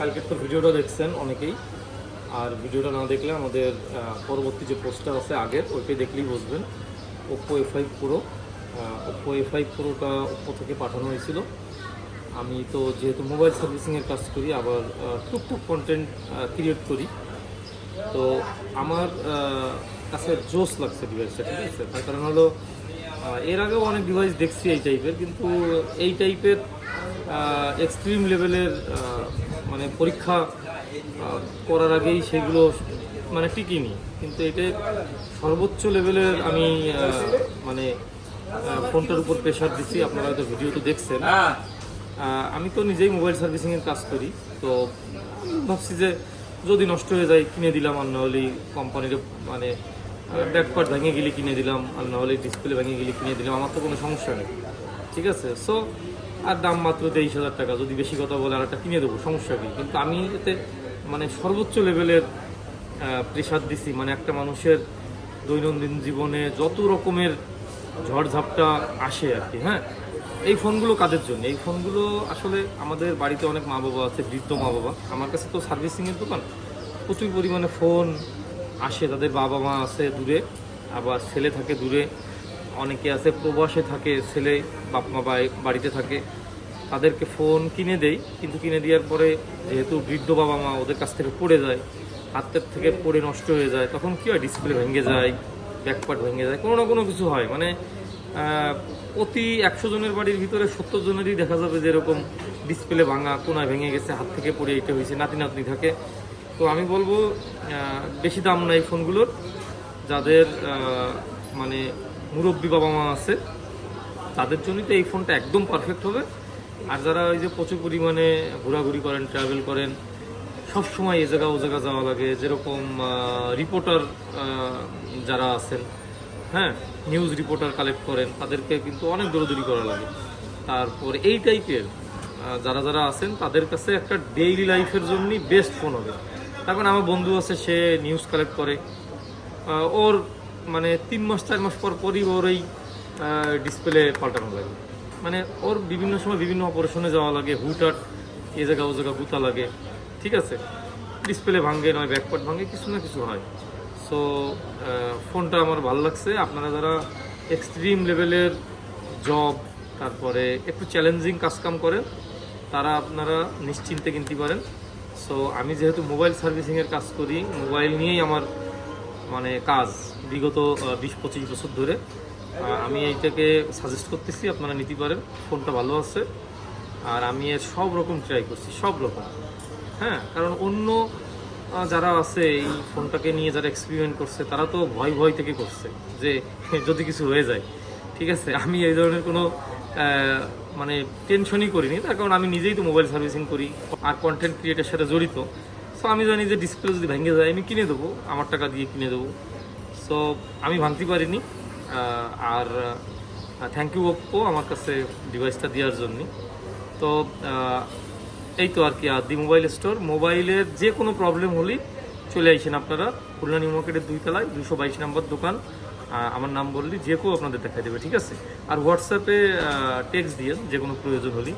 কালকের তো ভিডিওটা দেখছেন অনেকেই। আর ভিডিওটা না দেখলে আমাদের পরবর্তী যে পোস্টার আছে আগের, ওইটাই দেখলেই বুঝবেন। Oppo A five pro Oppo A five প্রোটা Oppo থেকে পাঠানো হয়েছিল। আমি তো যেহেতু মোবাইল সার্ভিসিংয়ের কাজ করি, আবার টুকটুক কন্টেন্ট ক্রিয়েট করি। তো আমার কাছে জোস লাগছে ডিভাইসটা ঠিক আছে? তার কারণ হলো এর আগেও অনেক ডিভাইস দেখছি এই টাইপের কিন্তু এই টাইপের এক্সট্রিম লেভেলের মানে পরীক্ষা করার আগেই সেগুলো মানে টিকিনি। কিন্তু এটা সর্বোচ্চ লেভেলের আমি মানে ফোনটার উপর প্রেশার দিচ্ছি আপনারা হয়তো ভিডিও তো দেখছেন। আমি তো নিজেই মোবাইল সার্ভিসিংয়ের কাজ করি। তো ভাবছি যে যদি নষ্ট হয়ে যায় কিনে দিলাম আর নাহলে কোম্পানির মানে ব্যাকপার্ট ভেঙে গেলে কিনে দিলাম আর নাহলে ডিসপ্লে ভেঙে গেলে কিনে দিলাম। আমার তো কোনো সমস্যা নেই। ঠিক আছে? সো আর দাম মাত্র তেইশ হাজার টাকা। যদি বেশি কথা বলে আর একটা কিনে দেবো, সমস্যা কি? কিন্তু আমি এতে মানে সর্বোচ্চ লেভেলের প্রেশার দিছি। মানে একটা মানুষের দৈনন্দিন জীবনে যত রকমের ঝড়ঝাপটা আসে আর কি হ্যাঁ? এই ফোনগুলো কাদের জন্য? এই ফোনগুলো আসলে আমাদের বাড়িতে অনেক মা বাবা আছে, বৃদ্ধ মা বাবা আমার কাছে তো সার্ভিসিংয়ের দোকান। প্রচুর পরিমাণে ফোন আসে। তাদের বাবা মা আছে দূরে, আবার ছেলে থাকে দূরে। অনেকে আছে, প্রবাসে থাকে, ছেলে বাপ মা বাড়ি- বাড়িতে থাকে, তাদেরকে ফোন কিনে দেই, কিন্তু কিনে দেওয়ার পরে যেহেতু বৃদ্ধ বাবা মা ওদের কাছ থেকে পড়ে যায়, হাতের থেকে পড়ে নষ্ট হয়ে যায়, তখন কি হয় ডিসপ্লে ভেঙে যায় ব্যাকপার্ট ভেঙে যায়, কোনো না কোনো কিছু হয়। মানে প্রতি একশো জনের বাড়ির ভিতরে সত্তর জনেরই দেখা যাবে যে এরকম ডিসপ্লে ভাঙা, কোনায় ভেঙে গেছে, হাত থেকে পড়ে এটা হয়েছে, নাতি নাতনি থাকে। তো আমি বলব বেশি দাম নাই ফোনগুলোর যাদের মানে মুরব্বী বাবা মা আছে, তাদের জন্যই তো এই ফোনটা একদম পারফেক্ট হবে। আর যারা ওই যে প্রচুর পরিমাণে ঘোরাঘুরি করেন ট্রাভেল করেন সব সময় এ জায়গা ও জায়গা যাওয়া লাগে। যেরকম রিপোর্টার যারা আছেন হ্যাঁ নিউজ রিপোর্টার কালেক্ট করেন, তাদেরকে কিন্তু অনেক দৌড়দৌড়ি করা লাগে। তারপর এই টাইপের যারা যারা আছেন, তাদের কাছে একটা ডেইলি লাইফের জন্যই বেস্ট ফোন হবে। তারপর আমার বন্ধু আছে, সে নিউজ কালেক্ট করে। ওর মানে তিন মাস, চার মাস পর পরই ওর এই ডিসপ্লে পাল্টানো লাগে। মানে ওর বিভিন্ন সময় বিভিন্ন অপারেশনে যাওয়া লাগে হুটহাট এ জায়গা, ও জায়গা গুতা লাগে, ঠিক আছে? ডিসপ্লে ভাঙে, নয় ব্যাকপার্ট ভাঙে, কিছু না কিছু হয়। সো ফোনটা আমার ভালো লাগছে। আপনারা যারা এক্সট্রিম লেভেলের জব তারপরে একটু চ্যালেঞ্জিং কাজকাম করেন, তারা আপনারা নিশ্চিন্তে কিনতে পারেন। সো আমি যেহেতু মোবাইল সার্ভিসিংয়ের কাজ করি মোবাইল নিয়েই আমার মানে কাজ বিগত বিশ পঁচিশ বছর ধরে আমি এইটাকে সাজেস্ট করতেছি, আপনারা নিতে পারেন, ফোনটা ভালো আছে। আর আমি এর সব রকম ট্রাই করছি, সব রকম। হ্যাঁ কারণ অন্য যারা আছে, এই ফোনটাকে নিয়ে যারা এক্সপেরিমেন্ট করছে, তারা তো ভয় ভয় থেকে করছে যে যদি কিছু হয়ে যায়। ঠিক আছে? আমি এই ধরনের কোনো মানে টেনশনই করিনি। তার কারণ আমি নিজেই তো মোবাইল সার্ভিসিং করি, আর কন্টেন্ট ক্রিয়েটের সাথে জড়িত। সো আমি জানি যে ডিসপ্লে যদি ভেঙে যায়, আমি কিনে দেবো, আমার টাকা দিয়ে কিনে দেবো। সো আমি ভাঙতে পারিনি। আর থ্যাংক ইউ ওপ্পো আমার কাছে ডিভাইসটা দেওয়ার জন্য। তো এই তো আর কি, আর দি মোবাইল স্টোর মোবাইলের যে কোনো প্রবলেম হলেই চলে আসেন আপনারা। খুলনা নিউ মার্কেটের দুই তলায় দুশো বাইশ নম্বর দোকান। আমার নাম বললি, যে কেউ আপনাদের দেখা দেবে, ঠিক আছে? আর হোয়াটসঅ্যাপে টেক্সট দিয়ে যে কোনো প্রয়োজন হলেই।